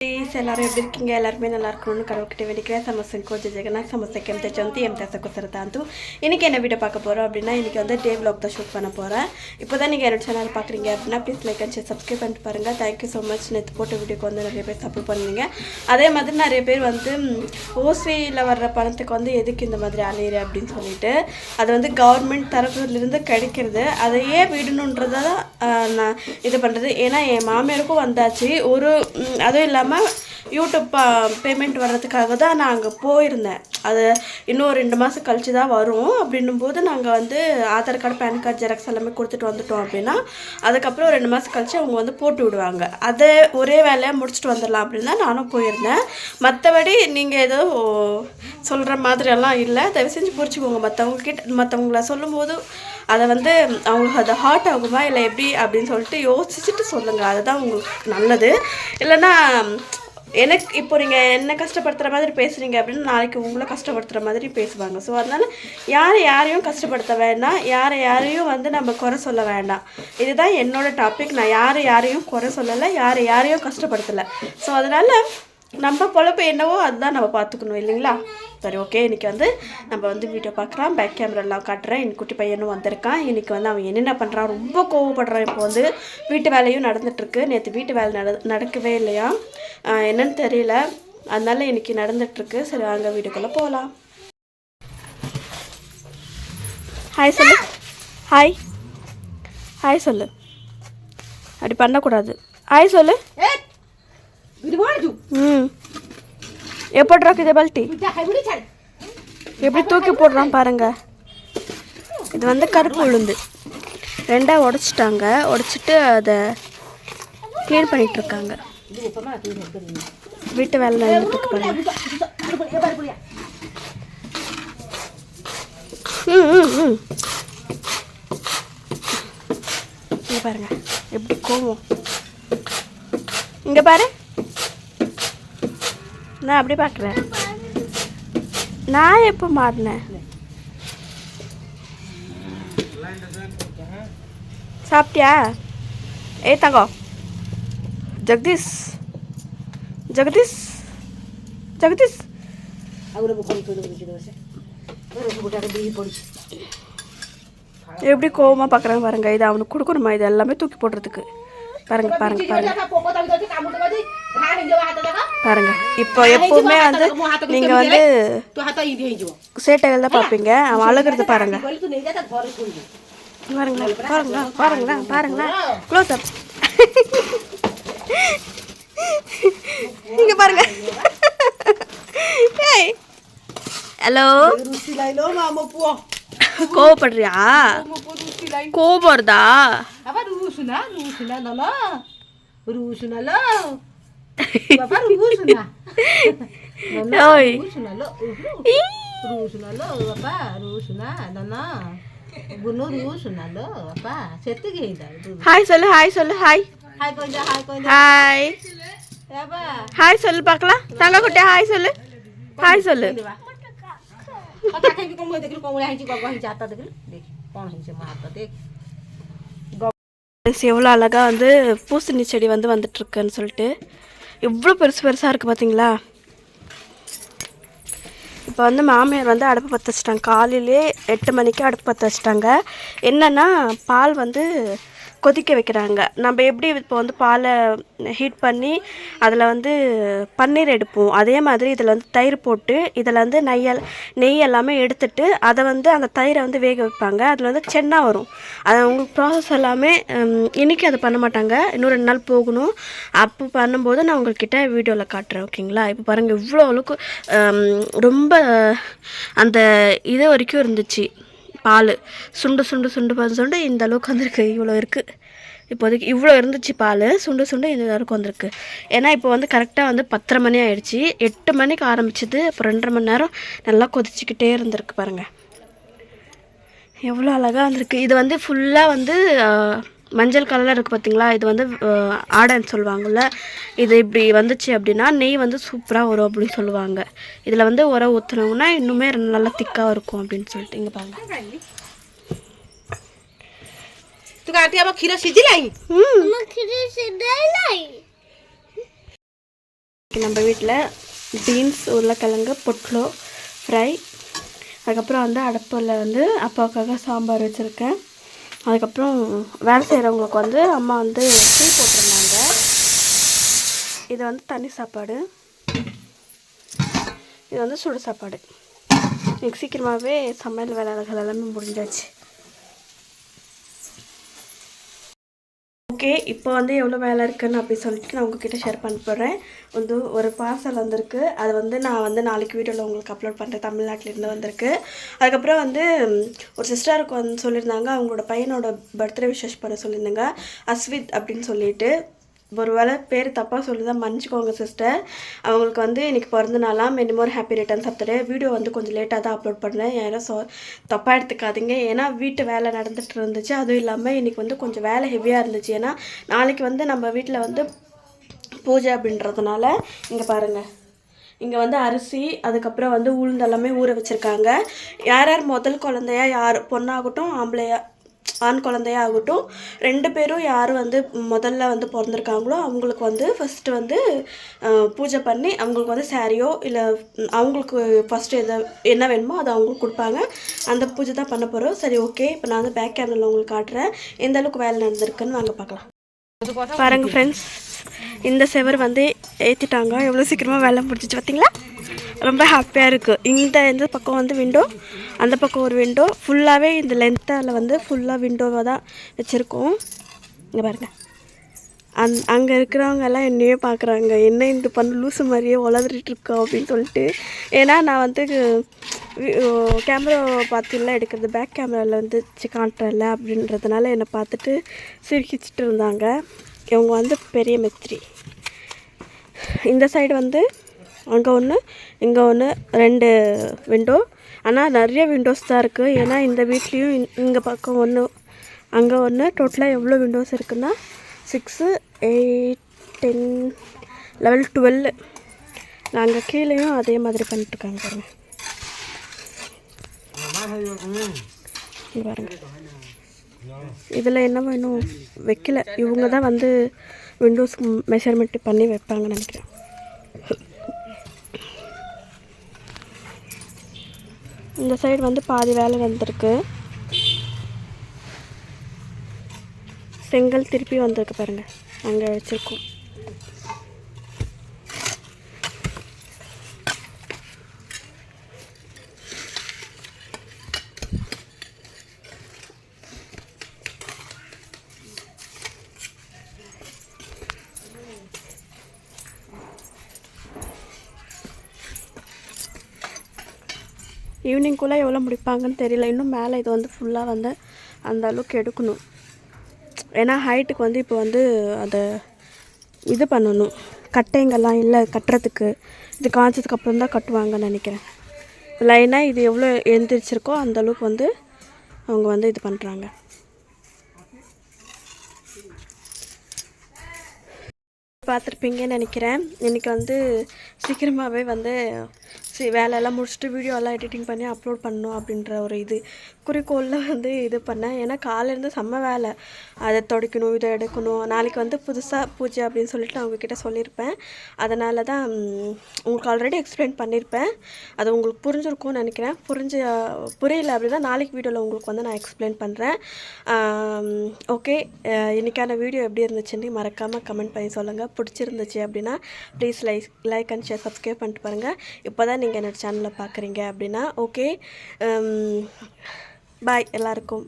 Please ಎಲ್ಲರೂ எப்படி இருக்கீங்க எல்லாருமே நல்லா இருக்கணும்னு கடவுள்கிட்ட வேண்டிக்கிறேன் ಸಮಸ್ಯೆ ಕೋಚ ಜಗನ್ನಾಥ್ ಸಮಸ್ಯೆಗೆ ಅಂತ ಜಂತಿ ಎಮ್ ತಸಕೋಸರತ ಅಂತೂ இன்னைக்கு என்ன வீடியோ பார்க்க போகிறோம் அப்படின்னா இன்றைக்கி வந்து டே vlog தான் ஷூட் பண்ண போகிறேன் இப்போ தான் நீங்கள் என்னோட சேனல் பார்க்குறீங்க அப்படின்னா please like and share subscribe பண்ணிட்டு பாருங்கள் தேங்க்யூ ஸோ மச் நேற்று போட்ட வீடியோக்கு வந்து நிறைய பேர் சப்போர்ட் பண்ணுவீங்க அதே மாதிரி நிறைய பேர் வந்து ஓசியில் வர்ற பணத்துக்கு வந்து எதுக்கு இந்த மாதிரி அலையிற அப்படின்னு சொல்லிட்டு அது வந்து கவர்மெண்ட் தரப்புலேருந்து கிடைக்கிறது அதையே விடணுன்றதை தான் ஆஹ், நான் இது பண்ணுறது ஏன்னா என் மாமியாருக்கும் வந்தாச்சு ஒரு ம், அதுவும் இல்லாமல் llama யூடியூப் பேமெண்ட் வர்றதுக்காக தான் நான் அங்கே போயிருந்தேன். அது இன்னும் ஒரு ரெண்டு மாதம் கழிச்சு தான் வரும். அப்படின்னும் போது நாங்கள் வந்து Aadhaar card pan card xerox எல்லாமே கொடுத்துட்டு வந்துட்டோம் அப்படின்னா அதுக்கப்புறம் ரெண்டு மாதம் கழிச்சு அவங்க வந்து போட்டு விடுவாங்க. அதை ஒரே வேலையாக முடிச்சுட்டு வந்துடலாம் அப்படின்னு தான் நானும் போயிருந்தேன். மற்றபடி நீங்கள் ஏதோ சொல்கிற மாதிரியெல்லாம் இல்லை. தயவு செஞ்சு புரிச்சுக்கோங்க மற்றவங்க கிட்ட மற்றவங்கள சொல்லும்போது அதை வந்து அவங்களுக்கு அது ஹார்ட் ஆகுமா இல்லை எப்படி அப்படின்னு சொல்லிட்டு யோசிச்சுட்டு சொல்லுங்கள் அதுதான் உங்களுக்கு நல்லது. இல்லைன்னா எனக்கு இப்போ நீங்கள் என்ன கஷ்டப்படுத்துகிற மாதிரி பேசுகிறீங்க அப்படின்னு நாளைக்கு உங்களை கஷ்டப்படுத்துகிற மாதிரி பேசுவாங்க. ஸோ அதனால் யாரை யாரையும் கஷ்டப்படுத்த வேண்டாம். யாரை யாரையும் வந்து நம்ம குறை சொல்ல வேண்டாம். இதுதான் என்னோடய டாபிக் நான் யாரை யாரையும் குறை சொல்லலை யாரை யாரையும் கஷ்டப்படுத்தலை. ஸோ அதனால் நம்ம பொழப்பு என்னவோ அதுதான் நம்ம பார்த்துக்கணும் இல்லைங்களா? சரி ஓகே இன்றைக்கி வந்து நம்ம வந்து வீடியோ பார்க்குறான். பேக் கேமராலாம் காட்டுறேன். என் குட்டி பையனும் வந்திருக்கான். இன்றைக்கி வந்து அவன் என்னென்ன பண்ணுறான் ரொம்ப கோவப்படுறான். இப்போ வந்து வீட்டு வேலையும் நடந்துட்டுருக்கு. நேற்று வீட்டு வேலை நட நடக்கவே இல்லையா? என்னன்னு தெரியல. அதனால இன்றைக்கி நடந்துட்டுருக்கு. சரி வாங்க வீட்டுக்குள்ளே போகலாம் ஹாய் சொல்லு. ஹாய் ஹாய் சொல்லு. அப்படி பண்ணக்கூடாது. ஹாய் சொல்லு. ம். எப்படி இருக்குது பல்ட்டி? எப்படி தூக்கி போடுறான் பாருங்க. இது வந்து கருப்பு உளுந்து. ரெண்டாக உடச்சிட்டாங்க. உடச்சிட்டு அதை க்ளீன் பண்ணிட்டு இருக்காங்க வீட்டு வேலை நடந்துட்டு பாருங்க ம். இங்க பாருங்க. எப்படி கோவம். இங்க பாரு. நான் அப்படி பார்க்குறேன் நான் எப்போ மாறினேன் சாப்பிட்டியா ஏ தங்கம் ஜெகதீஷ் ஜெகதீஷ் ஜெகதீஷ் எப்படி கோவமா பார்க்குறாங்க பாருங்க இது அவனுக்கு கொடுக்கணுமா இது எல்லாமே தூக்கி போடுறதுக்கு பாருங்க பாருங்க பாருங்க பாருங்க. இப்போ எப்பவுமே வந்து நீங்க வந்து சேட்டைகள் தான் பார்ப்பீங்க. அவன் அழுகிறது பாருங்க. பாருங்களா பாருங்களா பாருங்களா பாருங்களா க்ளோஸ் அப் இங்க பாருங்க. ஹலோ கோவப்படுறியா? கோவம் வருதா ஓய் ஈ. ஹாய் சொல்லு ஹாய் சொல்லு ஹாய் ஹாய் ஹாய் சொல்லு பார்க்கலாம் தங்க குட்டி ஹாய் சொல்லு ஹாய் சொல்லு எவ்வளோ அழகாக வந்து பூசணி செடி வந்து வந்துட்டுருக்குன்னு சொல்லிட்டு எவ்வளோ பெருசு பெருசாக இருக்குது பார்த்தீங்களா? இப்போ வந்து மாமியார் வந்து அடுப்பு பற்ற வச்சிட்டாங்க. காலையிலே எட்டு மணிக்கு அடுப்பு பற்ற வச்சிட்டாங்க. என்னென்னா பால் வந்து கொதிக்க வைக்கிறாங்க. நம்ம எப்படி இப்போ வந்து பாலை ஹீட் பண்ணி அதில் வந்து பன்னீர் எடுப்போம். அதே மாதிரி இதில் வந்து தயிர் போட்டு இதில் வந்து நெய்யல் நெய் எல்லாமே எடுத்துட்டு அதை வந்து அந்த தயிரை வந்து வேக வைப்பாங்க. அதில் வந்து சென்னா வரும். அது அவங்களுக்கு ப்ராசஸ் எல்லாமே இன்றைக்கி அதை பண்ண மாட்டாங்க. இன்னும் ரெண்டு நாள் போகணும். அப்போ பண்ணும்போது நான் உங்கள்கிட்ட வீடியோவில் காட்டுறேன் ஓகேங்களா? இப்போ பாருங்கள் இவ்வளோ அளவுக்கு ரொம்ப அந்த இது வரைக்கும் இருந்துச்சு. பால். சுண்டு சுண்டு சுண்டு பால் சுண்டு இந்த அளவுக்கு வந்திருக்கு. இவ்வளோ இருக்குது இப்போதைக்கு இவ்வளோ இருந்துச்சு பால். சுண்டு சுண்டு இந்த அளவுக்கு வந்திருக்கு. ஏன்னா இப்போ வந்து கரெக்டாக வந்து பத்தரை மணி ஆகிடுச்சி எட்டு மணிக்கு ஆரம்பிச்சது. இப்போ ரெண்டரை மணி நேரம் நல்லா கொதிச்சுக்கிட்டே இருந்திருக்கு பாருங்கள் எவ்வளோ அழகாக வந்திருக்கு. இது வந்து ஃபுல்லாக வந்து மஞ்சள் கலரில் இருக்குது பார்த்திங்களா இது வந்து ஆடைன்னு சொல்லுவாங்கள்ல இது இப்படி வந்துச்சு அப்படின்னா நெய் வந்து சூப்பராக வரும் அப்படின்னு சொல்லுவாங்க. இதில் வந்து உரம் ஊற்றுனோம்னா இன்னுமே நல்லா திக்காக இருக்கும் அப்படின்னு சொல்லிட்டு. இங்கே பாருங்க. நம்ம வீட்டில் பீன்ஸ் உருளைக்கிழங்கு பொட்லோ ஃப்ரை அதுக்கப்புறம் வந்து அடுப்பில் வந்து அப்பாவுக்காக சாம்பார் வச்சுருக்கேன். அதுக்கப்புறம் வேலை செய்கிறவங்களுக்கு வந்து அம்மா வந்து டீ போட்டிருந்தாங்க. இது வந்து தண்ணி சாப்பாடு. இது வந்து சுடு சாப்பாடு. இன்னைக்கு சீக்கிரமாகவே சமையல் வேலைகள் எல்லாமே முடிஞ்சாச்சு. ஓகே இப்போ வந்து எவ்வளோ வேலை இருக்குன்னு அப்படி சொல்லிட்டு நான் உங்ககிட்ட ஷேர் பண்ண போகிறேன் வந்து ஒரு பார்சல் வந்திருக்கு. அது வந்து நான் வந்து நாளைக்கு வீடியோவில் உங்களுக்கு அப்லோட் பண்ணுறேன் தமிழ்நாட்டிலேருந்து வந்திருக்கு. அதுக்கப்புறம் வந்து ஒரு சிஸ்டருக்கு வந்து சொல்லியிருந்தாங்க. அவங்களோட பையனோட பர்த்டே விஷஸ் பண்ண சொல்லியிருந்தாங்க. அஸ்வித் அப்படின்னு சொல்லிட்டு. ஒரு வேளை பேர் தப்பாக சொல்லுதான் மன்னிச்சிக்கோங்க சிஸ்டர் அவங்களுக்கு வந்து இன்னைக்கு பிறந்த நாளாம் many happy returns of day video வந்து கொஞ்சம் லேட்டாக தான் அப்லோட் பண்ணேன். யாரும் சொ தப்பாக எடுத்துக்காதீங்க. ஏன்னா வீட்டு வேலை நடந்துட்டு இருந்துச்சு. அதுவும் இல்லாமல் இன்னைக்கு வந்து கொஞ்சம் வேலை ஹெவியாக இருந்துச்சு. ஏன்னா நாளைக்கு வந்து நம்ம வீட்டில் வந்து பூஜை அப்படின்றதுனால இங்கே பாருங்கள் இங்கே வந்து அரிசி அதுக்கப்புறம் வந்து உளுந்தெல்லாமே ஊற வச்சுருக்காங்க. யார் யார் முதல் குழந்தையா யார் பொண்ணாகட்டும் ஆம்பளையா ஆண் குழந்தையா ஆகட்டும் ரெண்டு பேரும் யார் வந்து முதல்ல வந்து பிறந்திருக்காங்களோ அவங்களுக்கு வந்து ஃபஸ்ட்டு வந்து பூஜை பண்ணி அவங்களுக்கு வந்து சாரியோ இல்லை அவங்களுக்கு ஃபஸ்ட்டு எதை என்ன வேணுமோ அதை அவங்களுக்கு கொடுப்பாங்க. அந்த பூஜை தான் பண்ண போகிறோம் சரி ஓகே இப்போ நான் வந்து பேக் கேமரில் உங்களுக்கு காட்டுறேன். எந்த அளவுக்கு வேலை நடந்திருக்குன்னு வாங்க பார்க்கலாம். பாருங்கள் ஃப்ரெண்ட்ஸ் இந்த செவர் வந்து ஏற்றிட்டாங்க எவ்வளோ சீக்கிரமாக வேலை முடிஞ்சிச்சு பார்த்தீங்களா ரொம்ப ஹாப்பியாக இருக்குது இந்த இந்த பக்கம் வந்து விண்டோ அந்த பக்கம் ஒரு விண்டோ ஃபுல்லாகவே இந்த லென்த்தால் வந்து ஃபுல்லாக விண்டோவாக தான் வச்சுருக்கோம். இங்கே பாருங்கள் அந் அங்கே இருக்கிறவங்கெல்லாம் என்னையே பார்க்குறாங்க என்ன இந்த பண்ணு லூசு மாதிரியே உளறிட்டு அப்படின்னு சொல்லிட்டு. ஏன்னா நான் வந்து கேமரா பார்த்துலாம் எடுக்கிறது பேக் கேமராவில் வந்து காட்டுறல அப்படின்றதுனால என்னை பார்த்துட்டு சிரிச்சிட்டு இருந்தாங்க. இவங்க வந்து பெரிய மிஸ்திரி. இந்த சைடு வந்து அங்கே ஒன்று இங்கே ஒன்று ரெண்டு விண்டோ ஆனால் நிறைய விண்டோஸ் தான் இருக்குது ஏன்னா இந்த வீட்லேயும் இங்கே பக்கம் ஒன்று அங்கே ஒன்று டோட்டலாக எவ்வளோ விண்டோஸ் இருக்குன்னா six eight ten level twelve நாங்கள் கீழேயும் அதே மாதிரி பண்ணிட்டுருக்காங்க பாருங்க. பாருங்க. இதில் என்ன வேணும்? வைக்கல. இவங்க தான் வந்து விண்டோஸ்க்கு மெஷர்மெண்ட் பண்ணி வைப்பாங்கன்னு நினைக்கிறேன். இந்த சைடு வந்து பாதி வேலை வந்திருக்கு. செங்கல் திருப்பி வந்திருக்கு பாருங்கள் அங்கே வச்சுருக்கோம். ஈவினிங்குள்ளே எவ்வளோ முடிப்பாங்கன்னு தெரியல. இன்னும் மேலே இது வந்து ஃபுல்லாக வந்து அந்த அளவுக்கு எடுக்கணும். ஏன்னா ஹைட்டுக்கு வந்து இப்போ வந்து அதை இது பண்ணணும். கட்டைங்கெல்லாம் இல்லை கட்டுறதுக்கு. இது காய்ச்சதுக்கப்புறம் தான் கட்டுவாங்கன்னு நினைக்கிறேன். லைனாக இது எவ்வளோ எழுந்திரிச்சிருக்கோ அந்த அளவுக்கு வந்து அவங்க வந்து இது பண்ணுறாங்க பார்த்துருப்பீங்கன்னு நினைக்கிறேன். இன்றைக்கி வந்து சீக்கிரமாகவே வந்து வேலையெல்லாம் முடிச்சுட்டு வீடியோலாம் எடிட்டிங் பண்ணி அப்லோட் பண்ணணும் அப்படின்ற ஒரு இது. குறிக்கோளில் வந்து இது பண்ணேன். ஏன்னா காலையிலேருந்து செம்ம வேலை. அதை துடைக்கணும் இதை எடுக்கணும். நாளைக்கு வந்து புதுசாக பூஜை அப்படின்னு சொல்லிட்டு நான் உங்ககிட்ட சொல்லியிருப்பேன். அதனால தான் உங்களுக்கு ஆல்ரெடி எக்ஸ்பிளைன் பண்ணியிருப்பேன். அது உங்களுக்கு புரிஞ்சிருக்கும்னு நினைக்கிறேன். புரிஞ்ச புரியல அப்படின்னா நாளைக்கு வீடியோவில் உங்களுக்கு வந்து நான் எக்ஸ்பிளைன் பண்ணுறேன் ஓகே இன்றைக்கான வீடியோ எப்படி இருந்துச்சுன்னு மறக்காமல் கமெண்ட் பண்ணி சொல்லுங்கள் பிடிச்சிருந்துச்சு அப்படின்னா please like like and share subscribe பண்ணிட்டு பாருங்கள் இப்போ தான் நீங்கள் என்னோடய சேனலை பார்க்குறீங்க அப்படின்னா ஓகே பாய் um, எல்லாருக்கும்.